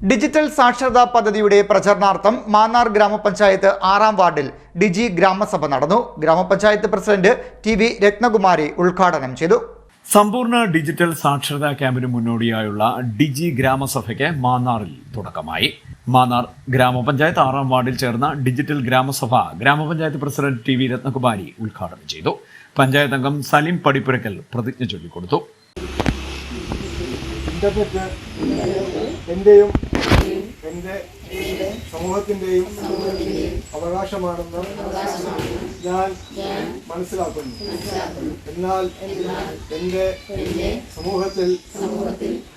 Digital സാക്ഷരതാ പദ്ധതിയുടെ പ്രചരണാർത്ഥം മാന്നാർ ഗ്രാമപഞ്ചായത്ത് ആറാം വാർഡിൽ ഡിജി ഗ്രാമസഭ നടന്നു. ഗ്രാമപഞ്ചായത്ത് പ്രസിഡന്റ് ടി വി രത്നകുമാരി ഉദ്ഘാടനം ചെയ്തു. സമ്പൂർണ ഡിജിറ്റൽ സാക്ഷരതാ ക്യാമ്പിന് മുന്നോടിയായുള്ള ഡിജി ഗ്രാമസഭയ്ക്ക് മാന്നാറിൽ തുടക്കമായി. മാന്നാർ ഗ്രാമപഞ്ചായത്ത് ആറാം വാർഡിൽ ചേർന്ന ഡിജിറ്റൽ ഗ്രാമസഭ ഗ്രാമപഞ്ചായത്ത് പ്രസിഡന്റ് ടി വി രത്നകുമാരി ഉദ്ഘാടനം ചെയ്തു. പഞ്ചായത്ത് അംഗം സലിം പടിപ്പുരക്കൽ പ്രതിജ്ഞ ചൊല്ലിക്കൊടുത്തു. ഇന്റർനെറ്റ് എന്റെയും എന്റെ സമൂഹത്തിന്റെയും അവകാശമാണെന്ന് ഞാൻ മനസ്സിലാക്കുന്നു. എന്നാൽ എന്റെ സമൂഹത്തിൽ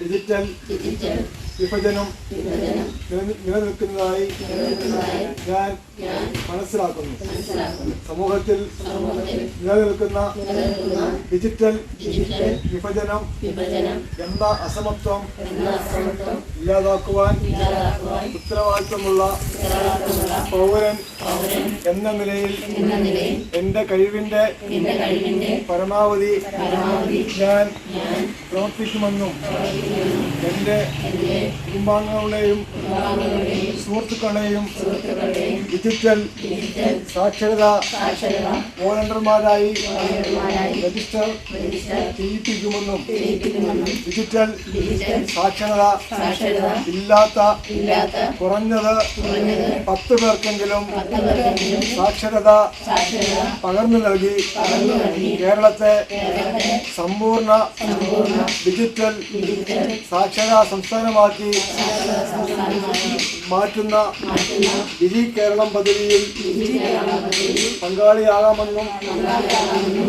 ഡിജിറ്റൽ വിഭജനം നില- നിലനിൽക്കുന്നതായി ഞാൻ മനസ്സിലാക്കുന്നു. സമൂഹത്തിൽ നിലനിൽക്കുന്ന ഡിജിറ്റൽ വിഭജനം എന്ന അസമത്വം ഇല്ലാതാക്കുവാൻ ഉത്തരവാദിത്വമുള്ള പൗരൻ എന്ന നിലയിൽ എന്റെ കഴിവിന്റെ പരമാവധി ഞാൻ പ്രവർത്തിക്കുമെന്നും എന്റെ കുടുംബാംഗങ്ങളുടെയും സുഹൃത്തുക്കളെയും ഡിജിറ്റൽ സാക്ഷരതാ വോളണ്ടർമാരായി രജിസ്റ്റർ ചെയ്യിപ്പിക്കുമെന്നും ഡിജിറ്റൽ സാക്ഷരത ഇല്ലാത്ത കുറഞ്ഞത് പത്ത് പേർക്കെങ്കിലും സാക്ഷരത പകർന്നു നൽകി കേരളത്തെ സമ്പൂർണ ഡിജിറ്റൽ സാക്ഷരതാ സംസ്ഥാനമാക്കി മാറ്റുന്ന ഡിജി കേരളം പദ്ധതിയിൽ പങ്കാളിയാകാമെന്നും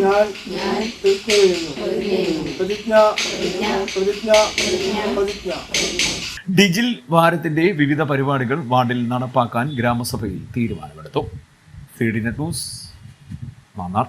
ഞാൻ തീർക്കുകയുന്നു പ്രതിജ്ഞ പ്രതിജ്ഞ പ്രതിജ്ഞ. ഡിജിൽ വാരത്തിന്റെ വിവിധ പരിപാടികൾ വാർഡിൽ നടപ്പാക്കാൻ ഗ്രാമസഭയിൽ തീരുമാനമെടുത്തു. C D net news Mannar.